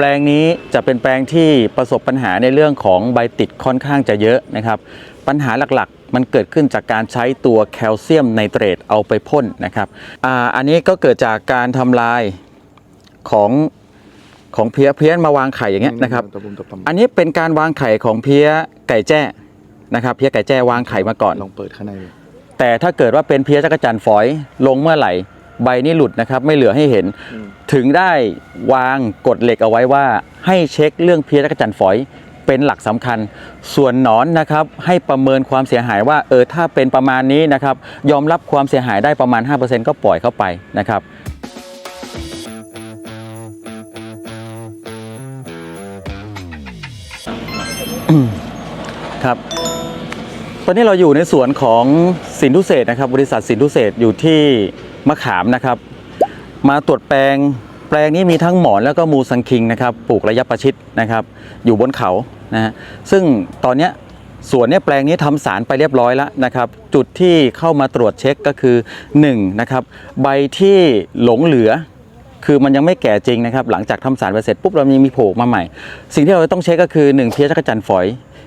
ปลงนี้จะเป็นแปลงที่ประสบปัญหาในเรื่องของใบติดค่อนข้างจะเยอะนะครับ ปัญหาหลักๆ มันเกิดขึ้นจากการใช้ตัวแคลเซียมไนเตรตเอาไปพ่นนะครับอ่าอันนี้ก็เกิดจากการทำลายของของเพี้ยเพี้ยนมาวางไข่อย่างเงี้ยนะครับตะบุมตะตำอันนี้เป็นการวางไข่ของเพี้ยไก่แจ้นะครับ เพี้ยไก่แจ้วางไข่มาก่อนลองเปิดข้างในแต่ถ้าเกิดว่าเป็นเพี้ยจักรจันทร์ฝอยลงเมื่อไหร่ ใบนี้หลุดนะครับไม่เหลือให้เห็นอืมถึงได้วางกฎเหล็กเอาไว้ว่า ให้เช็คเรื่องเพี้ยจักรจันทร์ฝอยเป็นหลักสำคัญ ส่วนหนอนนะครับให้ประเมินความเสียหายว่าเออถ้าเป็นประมาณนี้นะครับยอมรับความเสียหายได้ประมาณ 5%ก็ปล่อยเข้าไปนะครับครับ ตอนนี้เราอยู่ในสวนของสินทุเศษนะครับ บริษัทสินทุเศษอยู่ที่ มะขามนะครับ มาตรวจแปลง แปลงนี้มีทั้งหมอนแล้วก็มูสังคิงนะครับปลูกระยะประชิดนะครับ อยู่บนเขานะฮะซึ่งตอนนี้สวนเนี้ยแปลงนี้ทำสารไปเรียบร้อยแล้วนะครับ จุดที่เข้ามาตรวจเช็คก็คือ1นะครับใบที่หลงเหลือ คือมันยังไม่แก่จริงนะครับ หลังจากทำสารไปเสร็จปุ๊บเรายังมีโผล่มาใหม่ สิ่งที่เราต้องเช็คก็คือ 1 เพี้ยจักรจันฝอย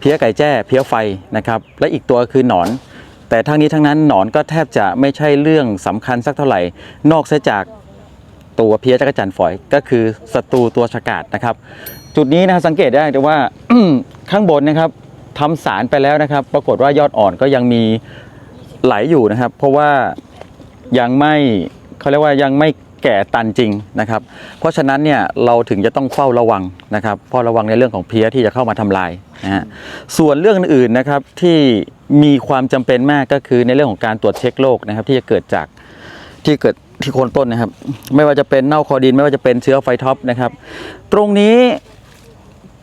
เพี้ยไก่แจ้ เพี้ยไฟนะครับและอีกตัวคือหนอน แต่ทั้งนี้ทั้งนั้นหนอนก็แทบจะไม่ใช่เรื่องสำคัญสักเท่าไหร่ นอกเสียจากตัวเพี้ยจักรจันทร์ฝอยก็คือศัตรูตัวฉกาดนะครับ จุดนี้นะสังเกตได้แต่ว่าข้างบนนะครับทำสารไปแล้วนะครับ ปรากฏว่ายอดอ่อนก็ยังมีไหลอยู่นะครับ เพราะว่ายังไม่เขาเรียกว่ายังไม่ แก่ตันจริงนะครับ เพราะฉะนั้นเนี่ยเราถึงจะต้องเฝ้าระวังนะครับเฝ้าระวังในเรื่องของเพี้ยที่จะเข้ามาทำลายนะฮะส่วนเรื่องอื่นๆนะครับที่มีความจำเป็นมากก็คือในเรื่องของการตรวจเช็คโรคนะครับ ที่จะเกิดจากที่เกิดที่โคนต้นนะครับ ไม่ว่าจะเป็นเน่าคอดิน ไม่ว่าจะเป็นเชื้อไฟท็อปนะครับ ตรงนี้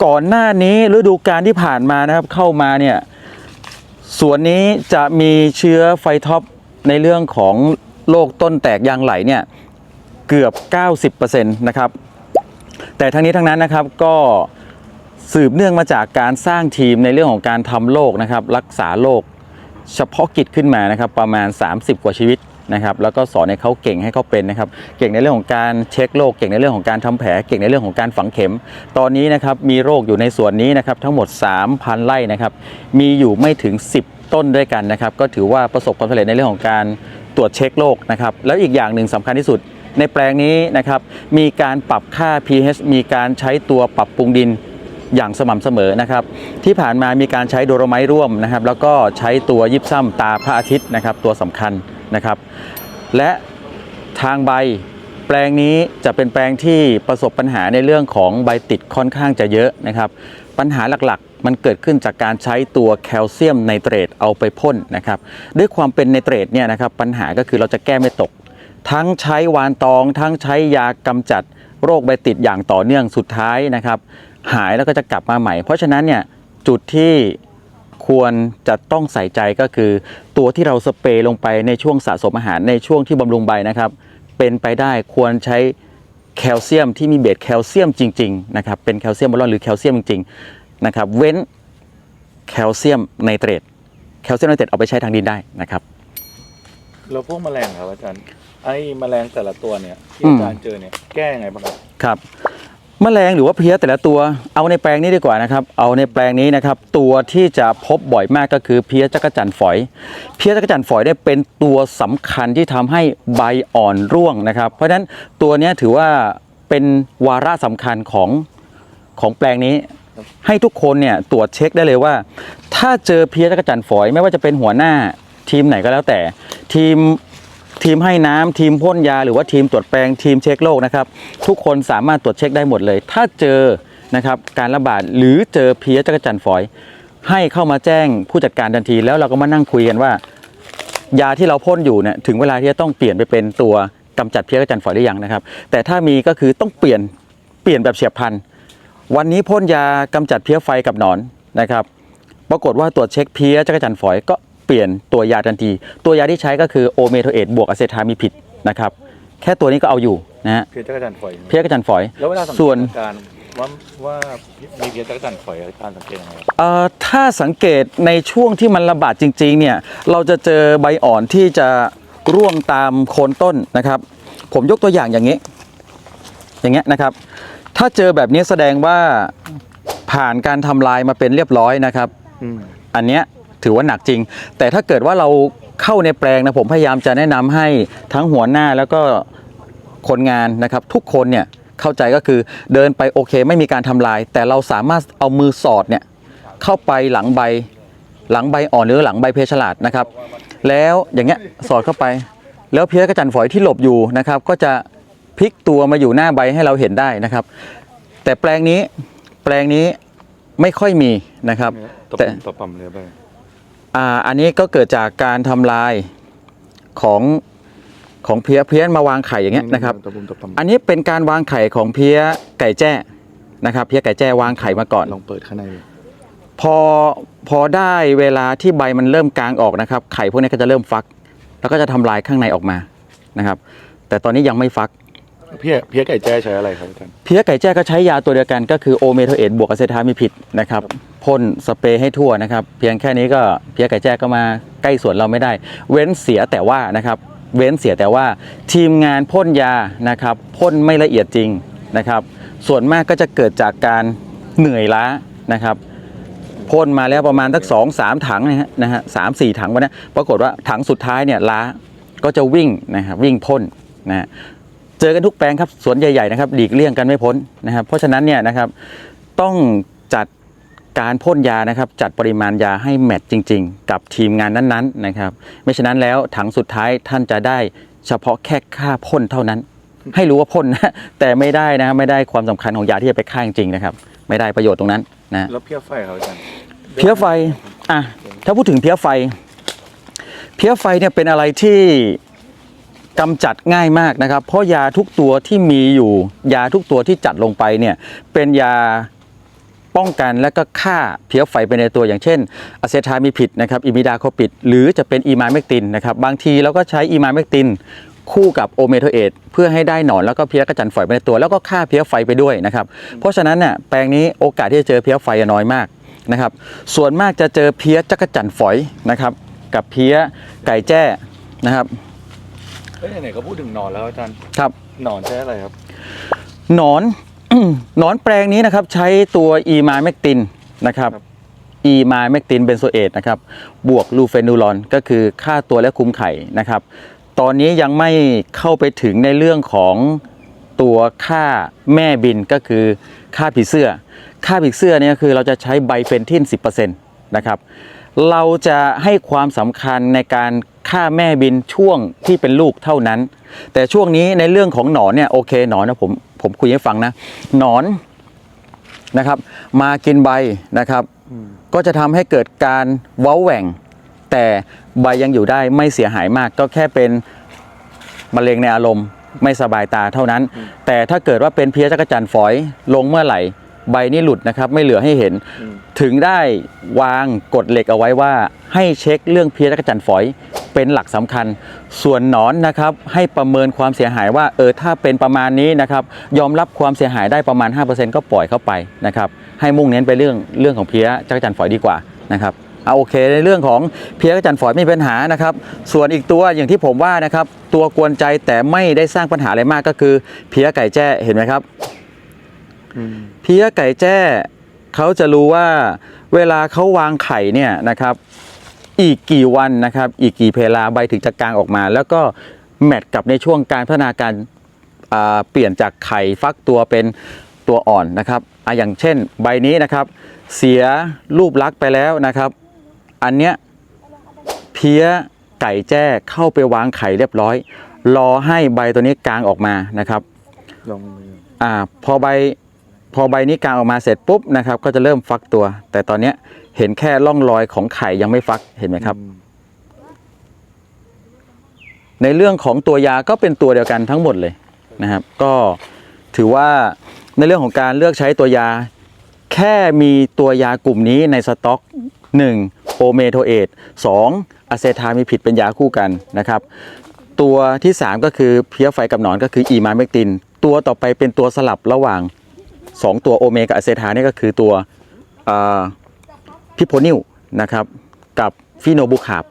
ก่อนหน้านี้ฤดูกาลที่ผ่านมานะครับเข้ามาเนี่ยสวนนี้จะมีเชื้อไฟท็อปในเรื่องของโรคต้นแตกยางไหลเนี่ย เกือบ 90%นะครับแต่ทั้งนี้ทั้งนั้นนะครับก็สืบเนื่องมาจากการสร้างทีมในเรื่องของการทำโรคนะครับรักษาโรคเฉพาะกิจขึ้นมานะครับประมาณ 30 กว่าชีวิตนะครับแล้วก็สอนให้เขาเก่งให้เขาเป็นนะครับเก่งในเรื่องของการเช็คโรคเก่งในเรื่องของการทำแผลเก่งในเรื่องของการฝังเข็ม ตอนนี้นะครับมีโรคอยู่ในส่วนนี้นะครับทั้งหมด 3,000 ไร่นะครับมีอยู่ไม่ถึง 10 ต้นด้วยกันนะครับก็ถือว่าประสบความสำเร็จในเรื่องของการตรวจเช็คโรคนะครับแล้วอีกอย่างหนึ่งสำคัญที่สุด ในแปลงนี้นะครับมีการปรับค่า pH มีการใช้ตัวปรับปรุงดินอย่างสม่ำเสมอนะครับที่ผ่านมามีการใช้โดโรไมต์ร่วมนะครับแล้วก็ใช้ตัวยิบซ้ำตาพระอาทิตย์นะครับตัวสำคัญนะครับ และทางใบแปลงนี้จะเป็นแปลงที่ประสบปัญหาในเรื่องของใบติดค่อนข้างจะเยอะนะครับ ปัญหาหลักๆ มันเกิดขึ้นจากการใช้ตัวแคลเซียมไนเตรตเอาไปพ่นนะครับด้วยความเป็นไนเตรตเนี่ยนะครับปัญหาก็คือเราจะแก้ไม่ตก ทั้งใช้วานตอง ทั้งใช้ยากำจัดโรคใบติดอย่างต่อเนื่องสุดท้ายนะครับ หายแล้วก็จะกลับมาใหม่ เพราะฉะนั้นเนี่ยจุดที่ควรจะต้องใส่ใจก็คือ ตัวที่เราสเปรย์ลงไปในช่วงสะสมอาหารในช่วงที่บำรุงใบนะครับ เป็นไปได้ควรใช้แคลเซียมที่มีเบสแคลเซียมจริงๆนะครับเป็นแคลเซียมบอลลอนหรือแคลเซียมจริงๆนะครับเว้นแคลเซียมไนเตรตแคลเซียมไนเตรตเอาไปใช้ทางดินได้นะครับ แล้วพวกแมลงครับอาจารย์ ไอ้แมลงแต่ละตัวเนี่ยที่อืมอาจารย์เจอเนี่ยแก้ยังไงบ้างครับครับแมลงหรือว่าเพลี้ยแต่ละตัวเอาในแปลงนี้ดีกว่านะครับ เอาในแปลงนี้นะครับ ตัวที่จะพบบ่อยมากก็คือเพลี้ยจักรจันทร์ฝอย เพลี้ยจักรจันทร์ฝอยเนี่ยเป็นตัวสำคัญที่ทำให้ใบอ่อนร่วงนะครับ เพราะฉะนั้นตัวเนี้ยถือว่าเป็นวาระสำคัญของของแปลงนี้ ให้ทุกคนเนี่ยตรวจเช็คได้เลยว่า ถ้าเจอเพลี้ยจักรจันทร์ฝอย ไม่ว่าจะเป็นหัวหน้าทีมไหนก็แล้วแต่ทีม ทีมให้น้ำทีมพ่นยาหรือว่าทีมตรวจแปลงทีมเช็คโรคนะครับ ทุกคนสามารถตรวจเช็คได้หมดเลย ถ้าเจอนะครับการระบาดหรือเจอเพี้ยจักรจันทร์ฝอย ให้เข้ามาแจ้งผู้จัดการทันที แล้วเราก็มานั่งคุยกันว่า ยาที่เราพ่นอยู่เนี่ยถึงเวลาที่จะต้องเปลี่ยนไปเป็นตัวกำจัดเพี้ยจักรจันทร์ฝอยได้ยังนะครับ แต่ถ้ามีก็คือต้องเปลี่ยนเปลี่ยนแบบเฉียบพลันวันนี้พ่นยากำจัดเพี้ยไฟกับหนอนนะครับ ปรากฏว่าตรวจเช็คเพี้ยจักรจันทร์ฝอยก็ ปลี่ยนตัวยาทันที ตัวยาที่ใช้ก็คือโอเมโทเอตบวกอะเซทามีผิดนะครับแค่ตัวนี้ก็เอาอยู่นะฮะเพี้ยจักรจันทร์ฝอยเพี้ยจักรจันทร์ฝอย แล้วเวลาสังเกส่วตนอาการว่าว่ามีเพี้ยจักรจันทร์ฝอยอาการสังเกตยังไงครับเอ่อถ้าสังเกตในช่วงที่มันระบาดจริงๆเนี่ยเราจะเจอใบอ่อนที่จะร่วงตามโคนต้นนะครับ ผมยกตัวอย่างอย่างนี้ อย่างเงี้ยนะครับถถ้าเจอแบบนี้แสดงว่าผ่านการทำลายมาเป็นเรียบร้อยนะครับ อืมอันเนี้ย ถือว่าหนักจริง แต่ถ้าเกิดว่าเราเข้าในแปลงนะผมพยายามจะแนะนำให้ทั้งหัวหน้าแล้วก็คนงานนะครับทุกคนเนี่ยเข้าใจก็คือเดินไปโอเคไม่มีการทำลาย แต่เราสามารถเอามือสอดเนี่ยเข้าไปหลังใบหลังใบอ่อนหรือหลังใบเพชรฉลาดนะครับ แล้วอย่างเงี้ยสอดเข้าไป แล้วเพี้ยกระจันฝอยที่หลบอยู่นะครับ ก็จะพลิกตัวมาอยู่หน้าใบให้เราเห็นได้นะครับ แต่แปลงนี้แปลงนี้ไม่ค่อยมีนะครับตบแต่ตบปั๊มเลยไป อ่าอันนี้ก็เกิดจากการทำลายของของเพี้ยเพี้ยนมาวางไข่อย่างเงี้ยนะครับตบปั๊มตบปั๊มอันนี้เป็นการวางไข่ของเพี้ยไก่แจ้นะครับ เพี้ยไก่แจ้วางไข่มาก่อนลองเปิดข้างในดูพอพอได้เวลาที่ใบมันเริ่มกลางออกนะครับ ไข่พวกนี้ก็จะเริ่มฟัก แล้วก็จะทำลายข้างในออกมานะครับ แต่ตอนนี้ยังไม่ฟัก เพี้ยเพี้ยไก่แจ้ใช้อะไรครับอาจารย์เพี้ยไก่แจ้ก็ใช้ยาตัวเดียวกันก็คือโอเมโทเอตบวกอะเซทามิพิดนะครับพ่นสเปรย์ให้ทั่วนะครับ เพียงแค่นี้ก็เพี้ยไก่แจ้ก็มาใกล้สวนเราไม่ได้ เว้นเสียแต่ว่านะครับ เว้นเสียแต่ว่าทีมงานพ่นยานะครับพ่นไม่ละเอียดจริงนะครับ ส่วนมากก็จะเกิดจากการเหนื่อยล้านะครับพ่นมาแล้วประมาณสักสองสามถังนะฮะนะฮะสามสี่ถังวันนี้ปรากฏว่าถังสุดท้ายเนี่ยล้าก็จะวิ่งนะครับวิ่งพ่นนะ เจอกันทุกแปลงครับสวนใหญ่ๆนะครับหลีกเลี่ยงกันไม่พ้นนะครับ เพราะฉะนั้นเนี่ยนะครับต้องจัดการพ่นยานะครับจัดปริมาณยาให้แมทจริง ๆ กับทีมงานนั้นๆนะครับไม่ฉะนั้นแล้วถังสุดท้ายท่านจะได้เฉพาะแค่ค่าพ่นเท่านั้น ให้รู้ว่าพ่นนะแต่ไม่ได้นะครับไม่ได้ความสำคัญของยาที่จะไปฆ่าจริงๆนะครับ ไม่ได้ประโยชน์ตรงนั้นนะแล้วเพี้ยไฟครับอาจารย์เพี้ยไฟอะถ้าพูดถึงเพี้ยไฟ เพี้ยไฟเนี่ยเป็นอะไรที่ กำจัดง่ายมากนะครับ เพราะยาทุกตัวที่มีอยู่ ยาทุกตัวที่จัดลงไปเนี่ยเป็นยาป้องกันและก็ฆ่าเพี้ยไฟไปในตัวอย่างเช่นอะเซทามิพิดนะครับอิมิดาโคปิด หรือจะเป็นอีมาเมกตินนะครับบางทีเราก็ใช้อีมาเมกตินคู่กับโอเมโทเอตเพื่อให้ได้หนอนแล้วก็เพี้ยกระจันฝอยไปในตัว แล้วก็ฆ่าเพี้ยไฟไปด้วยนะครับเพราะฉะนั้นเนี่ยแปลงนี้โอกาสที่จะเจอเพี้ยไฟน้อยมากนะครับส่วนมากจะเจอเพี้ยจักรจันฝอยนะครับกับเพี้ยไก่แจ้นะครับ เอ้ยไหนๆก็พูดถึงหนอนแล้วอาจารย์ครับ หนอนใช้อะไรครับหนอน หนอนแปลงนี้นะครับ ใช้ตัวอีมาเมกตินนะครับครับอีมาเมกตินเบนโซเอตนะครับ บวกลูเฟนูรอนก็คือฆ่าตัวและคุมไข่นะครับ ตอนนี้ยังไม่เข้าไปถึงในเรื่องของตัวค่าแม่บินก็คือค่าผีเสื้อค่าผีเสื้อเนี่ยคือเราจะใช้ไบเฟนทิน 10%นะครับ เราจะให้ความสำคัญในการ ฆ่าแม่บินช่วงที่เป็นลูกเท่านั้น แต่ช่วงนี้ในเรื่องของหนอนเนี่ยโอเคหนอนนะผมผมคุยให้ฟังนะหนอนนะครับ มากินใบนะครับก็จะทำให้เกิดการเว้าแหว่ง แต่ใบยังอยู่ได้ไม่เสียหายมาก ก็แค่เป็นมะเร็งในอารมณ์ ไม่สบายตาเท่านั้น แต่ถ้าเกิดว่าเป็นเพี้ยจักรจันฝอยลงเมื่อไหร่ ใบนี่หลุดนะครับ ไม่เหลือให้เห็น ถึงได้วางกฎเหล็กเอาไว้ว่า ให้เช็คเรื่องเพี้ยจักรจันฝอย เป็นหลักสำคัญ ส่วนหนอนนะครับให้ประเมินความเสียหายว่าเออถ้าเป็นประมาณนี้นะครับยอมรับความเสียหายได้ประมาณ 5%ก็ปล่อยเข้าไปนะครับให้มุ่งเน้นไปเรื่องเรื่องของเพี้ยจักรจันทร์ฝอยดีกว่านะครับเอาโอเคในเรื่องของเพี้ยจักรจันทร์ฝอยไม่มีปัญหานะครับส่วนอีกตัวอย่างที่ผมว่านะครับตัวกวนใจแต่ไม่ได้สร้างปัญหาอะไรมากก็คือเพี้ยไก่แจ้เห็นไหมครับอืมเพี้ยไก่แจ้เขาจะรู้ว่าเวลาเขาวางไข่เนี่ยนะครับ อีกกี่วันนะครับ อีกกี่เพลาใบถึงจะกลางออกมา แล้วก็แมทกับในช่วงการพัฒนาการเปลี่ยนจากไข่ฟักตัวเป็นตัวอ่อนนะครับออย่างเช่น ใบนี้นะครับ เสียรูปลักษณ์ไปแล้วนะครับ อันเนี้ยเพี้ยไก่แจ้เข้าไปวางไข่เรียบร้อย รอให้ใบตัวนี้กลางออกมานะครับลองอ่าพอใบพอใบนี้กลางออกมาเสร็จปุ๊บนะครับ ก็จะเริ่มฟักตัว แต่ตอนเนี้ย เห็นแค่ร่องรอยของไข่ยังไม่ฟักเห็นไหมครับอืมในเรื่องของตัวยาก็เป็นตัวเดียวกันทั้งหมดเลยนะครับ ก็ถือว่าในเรื่องของการเลือกใช้ตัวยา แค่มีตัวยากลุ่มนี้ในสต็อก 1. โอเมโทเอต 2. อะเซทามีผิดเป็นยาคู่กันนะครับ ตัวที่ 3 ก็คือเพี้ยไฟกับหนอนก็คืออีมาเมกติน ตัวต่อไปเป็นตัวสลับระหว่าง 2 ตัวโอเมกับอะเซทานี่ก็คือตัว พิโพนิลนะครับกับฟิโนบูคาบ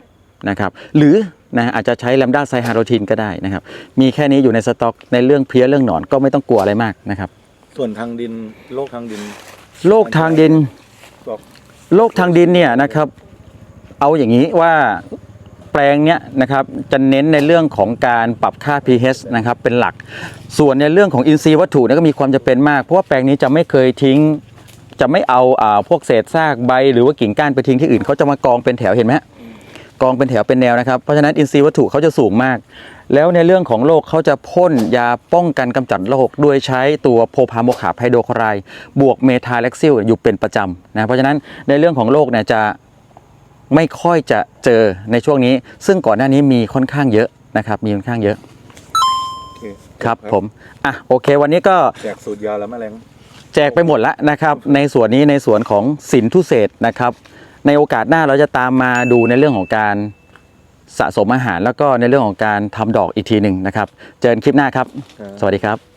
นะครับหรือนะอาจจะใช้แลมดาไซฮาโรทินก็ได้นะครับ มีแค่นี้อยู่ในสต็อกในเรื่องเพี้ยเรื่องหนอนก็ไม่ต้องกลัวอะไรมากนะครับ ส่วนทางดินโรคทางดินโรคทางดินบอกโรคทางดินเนี่ยนะครับ เอาอย่างนี้ว่าแปลงเนี้ยนะครับจะเน้นในเรื่องของการปรับค่า pH นะครับเป็นหลัก ส่วนในเรื่องของอินทรีย์วัตถุเนี่ยก็มีความจำเป็นมาก เพราะว่าแปลงนี้จะไม่เคยทิ้ง จะไม่เอาอ่าพวกเศษซากใบหรือว่ากิ่งก้านไปทิ้งที่อื่นเขาจะมากองเป็นแถวเห็นไหมฮะกองเป็นแถวเป็นแนวนะครับเพราะฉะนั้นอินทรีย์วัตถุเขาจะสูงมาก แล้วในเรื่องของโรคเขาจะพ่นยาป้องกันกำจัดโรคโดยใช้ตัวโพพาโมคาไฮโดรคลอไรด์บวกเมทาเล็กซิลอยู่เป็นประจำนะเพราะฉะนั้นในเรื่องของโรคเนี่ยจะไม่ค่อยจะเจอในช่วงนี้ ซึ่งก่อนหน้านี้มีค่อนข้างเยอะนะครับ มีค่อนข้างเยอะโอเคครับผมอะโอเค วันนี้ก็ แจกสูตรยาแล้วแมลง แจกไปหมดแล้วนะครับ ในส่วนนี้ในส่วนของสินทุเศษนะครับ ในโอกาสหน้าเราจะตามมาดูในเรื่องของการสะสมอาหาร แล้วก็ในเรื่องของการทำดอกอีกทีหนึ่งนะครับ เจอกันคลิปหน้าครับครับสวัสดีครับ